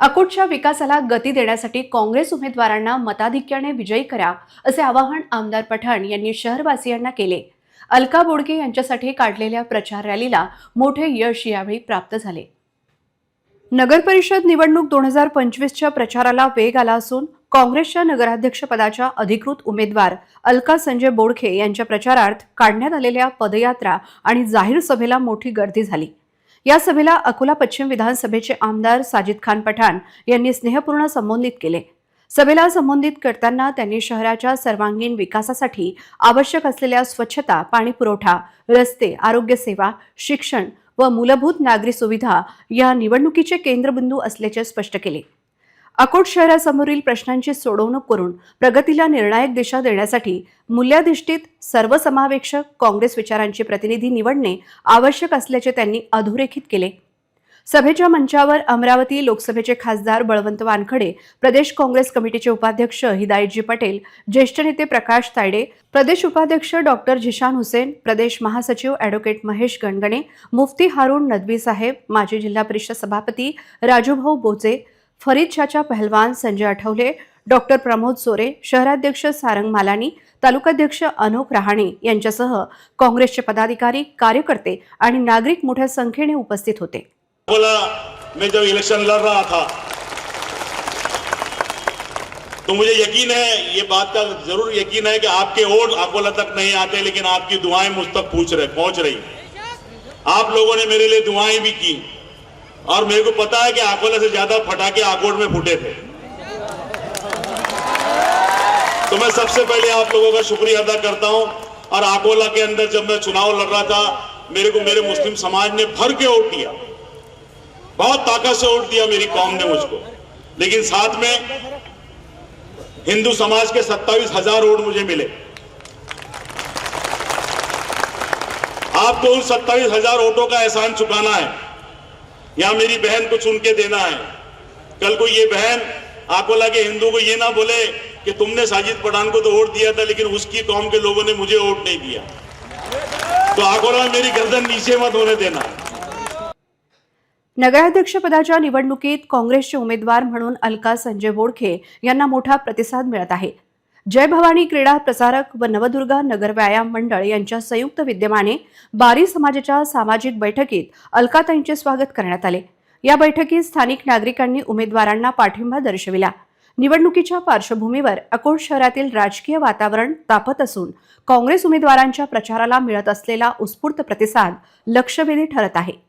अकोटच्या विकासाला गती देण्यासाठी काँग्रेस उमेदवारांना मताधिक्याने विजयी करा असे आवाहन आमदार पठाण यांनी शहरवासियांना केले. अलका बोडके यांच्यासाठी काढलेल्या प्रचार रॅलीला मोठे यश यावेळी प्राप्त झाले. नगरपरिषद निवडणूक दोन हजार पंचवीसच्या प्रचाराला वेग आला असून काँग्रेसच्या नगराध्यक्षपदाच्या अधिकृत उमेदवार अलका संजय बोडखे यांच्या प्रचारार्थ काढण्यात आलेल्या पदयात्रा आणि जाहीर सभेला मोठी गर्दी झाली. या सभेला अकोला पश्चिम विधानसभेचे आमदार साजिद खान पठाण यांनी स्नेहपूर्ण संबोधित केले. सभेला संबोधित करताना त्यांनी शहराच्या सर्वांगीण विकासासाठी आवश्यक असलेल्या स्वच्छता पाणी पुरवठा रस्ते आरोग्य सेवा शिक्षण व मूलभूत नागरी सुविधा या निवडणुकीचे केंद्रबिंदू असल्याचे स्पष्ट केले. अकोट शहरासमोरील प्रश्नांची सोडवणूक करून प्रगतीला निर्णायक दिशा देण्यासाठी मूल्याधिष्ठित सर्वसमावेशक काँग्रेस विचारांचे प्रतिनिधी निवडणे आवश्यक असल्याचे त्यांनी अधोरेखित केले. सभेच्या मंचावर अमरावती लोकसभेचे खासदार बळवंत वानखडे प्रदेश काँग्रेस कमिटीचे उपाध्यक्ष हिदायतजी पटेल ज्येष्ठ नेते प्रकाश तायडे प्रदेश उपाध्यक्ष डॉक्टर झिशान हुसेन प्रदेश महासचिव ॲडव्होकेट महेश गणगणे मुफ्ती हारून नदवी साहेब माजी जिल्हा परिषद सभापती राजूभाऊ बोचे फरीद चाचा पहलवान संजय आठवले डॉक्टर प्रमोद सोरे शहराध्यक्ष सारंग मालानी तालुकाध्यक्ष अनोख रहाणे यांच्यासह काँग्रेसचे पदाधिकारी कार्यकर्ते आणि नागरिक मोठ्या संख्येने उपस्थित होते. जब इलेक्शन लड़ रहा था तो मुझे यकीन है ये बात का जरूर यकीन है कि आपके वोट अकोला तक नहीं आते लेकिन आपकी दुआएं मुझ तक पूछ रहे पहुंच रही। आप लोगों ने मेरे लिए दुआएं भी की। और मेरे को पता है कि आकोला से ज़्यादा फटाके आकोट में फूटे थे। तो मैं सबसे पहले आप लोगों का शुक्रिया अदा करता हूँ। और आकोला के अंदर जब मैं चुनाव लड़ रहा था, मेरे को मेरे मुस्लिम समाज ने भर के वोट दिया। बहुत ताकत से वोट दिया मेरी कौम ने मुझको। लेकिन साथ में हिंदू समाज के सत्तावीस हज़ार वोट मुझे मिले। आपको उन सत्तावीस हज़ार वोटों का एहसान चुकाना है। या मेरी बहन को चुन के देना है। कल को ये बहन आकोला के हिंदू को ये ना बोले कि तुमने साजिद पठान को तो वोट दिया था, लेकिन उसकी कौम के लोगों ने मुझे वोट नहीं दिया। तो आकोला मेरी गर्दन नीचे मत होने देना। नगराध्यक्षपदाच्या निवडणुकीत काँग्रेसचे उमेदवार म्हणून अलका संजय बोडखे यांना मोठा प्रतिसाद मिळत आहे. जय भवानी क्रीडा प्रसारक व नवदुर्गा नगर व्यायाम मंडळ यांच्या संयुक्त विद्यमाने बारी समाजाच्या सामाजिक बैठकीत अलकाताईंचे स्वागत करण्यात आले. या बैठकीत स्थानिक नागरिकांनी उमेदवारांना पाठिंबा दर्शविला. निवडणुकीच्या पार्श्वभूमीवर अकोट शहरातील राजकीय वातावरण तापत असून काँग्रेस उमेदवारांच्या प्रचाराला मिळत असलेला उत्स्फूर्त प्रतिसाद लक्षवेधी ठरत आहे.